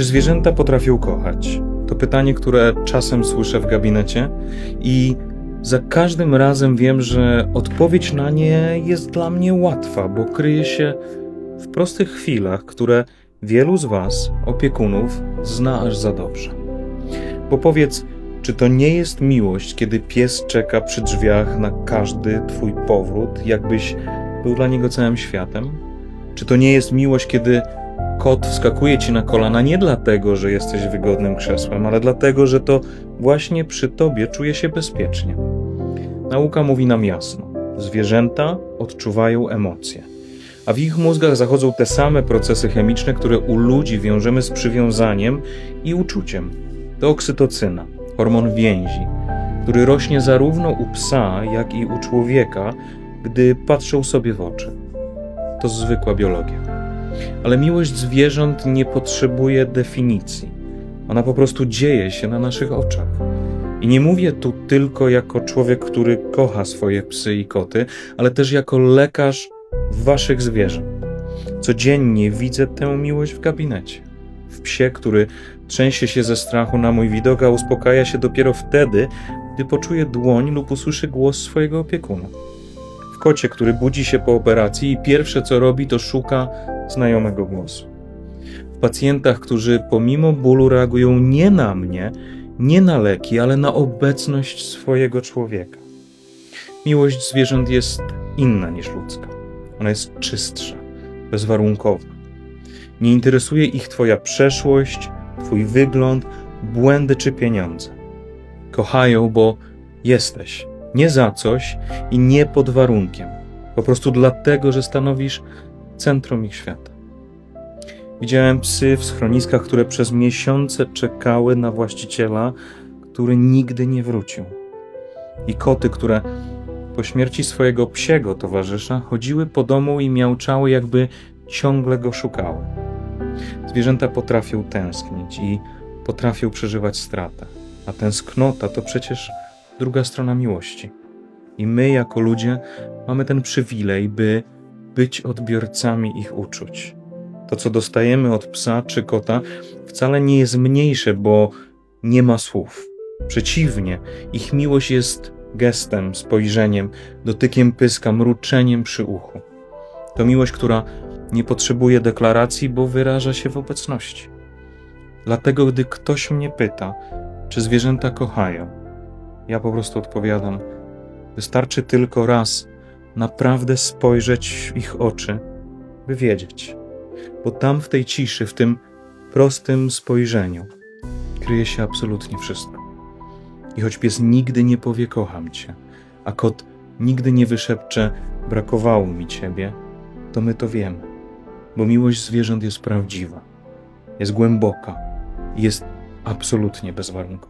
Czy zwierzęta potrafią kochać? To pytanie, które czasem słyszę w gabinecie i za każdym razem wiem, że odpowiedź na nie jest dla mnie łatwa, bo kryje się w prostych chwilach, które wielu z Was, opiekunów, zna aż za dobrze. Bo powiedz, czy to nie jest miłość, kiedy pies czeka przy drzwiach na każdy Twój powrót, jakbyś był dla niego całym światem? Czy to nie jest miłość, kiedy kot wskakuje ci na kolana nie dlatego, że jesteś wygodnym krzesłem, ale dlatego, że to właśnie przy tobie czuje się bezpiecznie? Nauka mówi nam jasno: zwierzęta odczuwają emocje, a w ich mózgach zachodzą te same procesy chemiczne, które u ludzi wiążemy z przywiązaniem i uczuciem. To oksytocyna, hormon więzi, który rośnie zarówno u psa, jak i u człowieka, gdy patrzą sobie w oczy. To zwykła biologia. Ale miłość zwierząt nie potrzebuje definicji. Ona po prostu dzieje się na naszych oczach. I nie mówię tu tylko jako człowiek, który kocha swoje psy i koty, ale też jako lekarz waszych zwierząt. Codziennie widzę tę miłość w gabinecie. W psie, który trzęsie się ze strachu na mój widok, a uspokaja się dopiero wtedy, gdy poczuje dłoń lub usłyszy głos swojego opiekuna. W kocie, który budzi się po operacji i pierwsze co robi, to szuka znajomego głosu. W pacjentach, którzy pomimo bólu reagują nie na mnie, nie na leki, ale na obecność swojego człowieka. Miłość zwierząt jest inna niż ludzka. Ona jest czystsza, bezwarunkowa. Nie interesuje ich Twoja przeszłość, Twój wygląd, błędy czy pieniądze. Kochają, bo jesteś, nie za coś i nie pod warunkiem. Po prostu dlatego, że stanowisz centrum ich świata. Widziałem psy w schroniskach, które przez miesiące czekały na właściciela, który nigdy nie wrócił. I koty, które po śmierci swojego psiego towarzysza chodziły po domu i miauczały, jakby ciągle go szukały. Zwierzęta potrafią tęsknić i potrafią przeżywać stratę, a tęsknota to przecież druga strona miłości. I my, jako ludzie, mamy ten przywilej, by być odbiorcami ich uczuć. To, co dostajemy od psa czy kota, wcale nie jest mniejsze, bo nie ma słów. Przeciwnie, ich miłość jest gestem, spojrzeniem, dotykiem pyska, mruczeniem przy uchu. To miłość, która nie potrzebuje deklaracji, bo wyraża się w obecności. Dlatego, gdy ktoś mnie pyta, czy zwierzęta kochają, ja po prostu odpowiadam: wystarczy tylko raz naprawdę spojrzeć w ich oczy, by wiedzieć. Bo tam w tej ciszy, w tym prostym spojrzeniu, kryje się absolutnie wszystko. I choć pies nigdy nie powie kocham cię, a kot nigdy nie wyszepcze brakowało mi ciebie, to my to wiemy. Bo miłość zwierząt jest prawdziwa, jest głęboka i jest absolutnie bezwarunkowa.